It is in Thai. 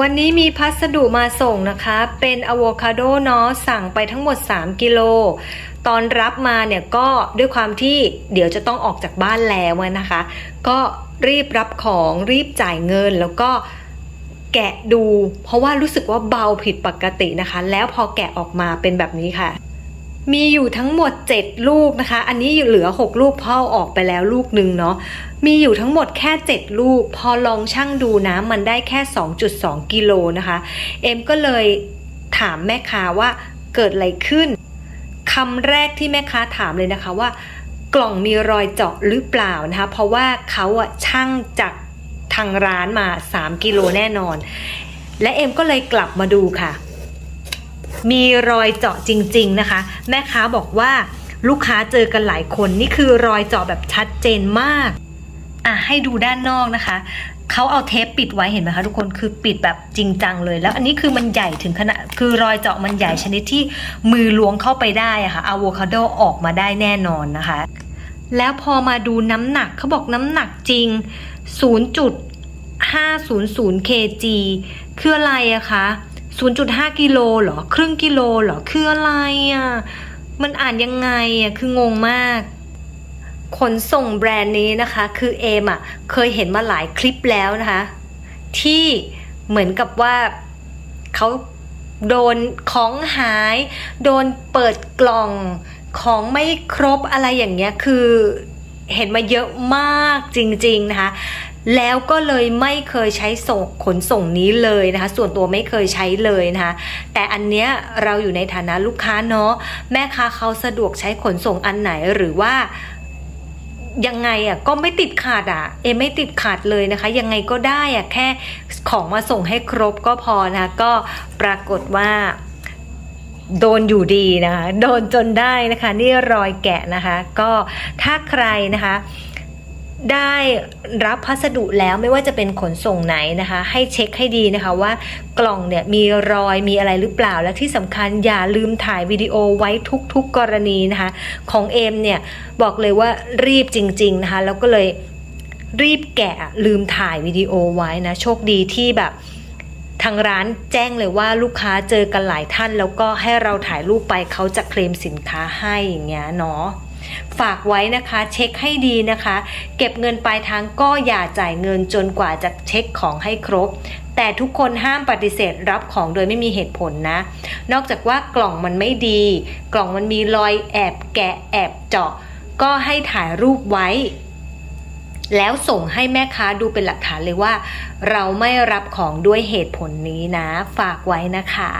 วันนี้มีพัสดุมาส่งนะคะ เป็นอะโวคาโดเนาะสั่งไปทั้งหมด 3 กิโล ตอนรับมาเนี่ยก็ด้วยความที่เดี๋ยวจะต้องออกจากบ้านแล้วนะคะ ก็รีบรับของรีบจ่ายเงินแล้วก็แกะดู เพราะว่ารู้สึกว่าเบาผิดปกตินะคะ แล้วพอแกะออกมาเป็นแบบนี้ค่ะ มีอยู่ทั้งหมด 7 ลูกนะคะ อันนี้เหลือ 6 ลูกเพ่อออกไปแล้วลูกหนึ่งเนาะ มีอยู่ทั้งหมดแค่ 7 ลูก พอลองชั่งดูนะ มันได้แค่ 2.2 กิโลนะคะ เอ็มก็เลยถามแม่ค้าว่าเกิดอะไรขึ้นคำแรกที่แม่ค้าถามเลยนะคะว่ากล่องมีรอยเจาะหรือเปล่านะคะ เพราะว่าเขาอะช่างจากทางร้านมา 3 กิโลแน่นอน และเอ็มก็เลยกลับมาดูค่ะ มีรอยเจาะจริง ๆนะคะ แม่ค้าบอกว่าลูกค้าเจอกันหลายคนนี่คือรอยเจาะแบบชัดเจนมากอะให้ดูด้านนอกนะคะเขาเอาเทปปิดไว้เห็นไหมคะทุกคนคือปิดแบบจริงจังเลย แล้วอันนี้คือมันใหญ่ถึงขนาดคือรอยเจาะมันใหญ่ชนิดที่มือล้วงเข้าไปได้อะค่ะอะโวคาโดออกมาได้แน่นอนนะคะ แล้วพอมาดูน้ำหนักเขาบอกน้ำหนักจริง 0.500 kg คืออะไรอะคะ 0.5 กิโลเหรอ ครึ่งกิโลเหรอ คืออะไรอะ มันอ่านยังไงอะ คืองงมากขนส่งแบรนด์นี้นะคะ คือเอมอะ เคยเห็นมาหลายคลิปแล้วนะคะ ที่เหมือนกับว่าเขาโดนของหาย โดนเปิดกล่องของไม่ครบอะไรอย่างเงี้ย คือเห็นมาเยอะมากจริง ๆ นะคะ แล้วก็เลยไม่เคยใช้ส่งขนส่งนี้เลยนะคะ ส่วนตัวไม่เคยใช้เลยนะคะแต่อันเนี้ยเราอยู่ในฐานะลูกค้าเนาะแม่ค้าเขาสะดวกใช้ขนส่งอันไหนหรือว่ายังไงอะก็ไม่ติดขาดอะเอไม่ติดขาดเลยนะคะ ยังไงก็ได้อะแค่ของมาส่งให้ครบก็พอนะะก็ปรากฏว่าโดนอยู่ดีนะคะ โดนจนได้นะคะ นี่รอยแกะนะคะ ก็ถ้าใครนะคะ ได้รับพัสดุแล้วไม่ว่าจะเป็นขนส่งไหนนะคะ ให้เช็คให้ดีนะคะว่ากล่องเนี่ยมีรอยมีอะไรหรือเปล่า และที่สำคัญอย่าลืมถ่ายวิดีโอไว้ทุกๆกรณีนะคะ ของเอมเนี่ยบอกเลยว่ารีบจริง ๆนะคะ แล้วก็เลยรีบแกะลืมถ่ายวิดีโอไว้นะ โชคดีที่แบบทางร้านแจ้งเลยว่าลูกค้าเจอกันหลายท่าน แล้วก็ให้เราถ่ายรูปไปเขาจะเคลมสินค้าให้อย่างเงี้ยเนาะ ฝากไว้นะคะเช็คให้ดีนะคะ เก็บเงินปลายทางก็อย่าจ่ายเงินจนกว่าจะเช็คของให้ครบ แต่ทุกคนห้ามปฏิเสธรับของโดยไม่มีเหตุผลนะ นอกจากว่ากล่องมันไม่ดี กล่องมันมีรอยแอบแกะแอบเจาะ ก็ให้ถ่ายรูปไว้ แล้วส่งให้แม่ค้าดูเป็นหลักฐานเลยว่า เราไม่รับของด้วยเหตุผลนี้นะ ฝากไว้นะคะ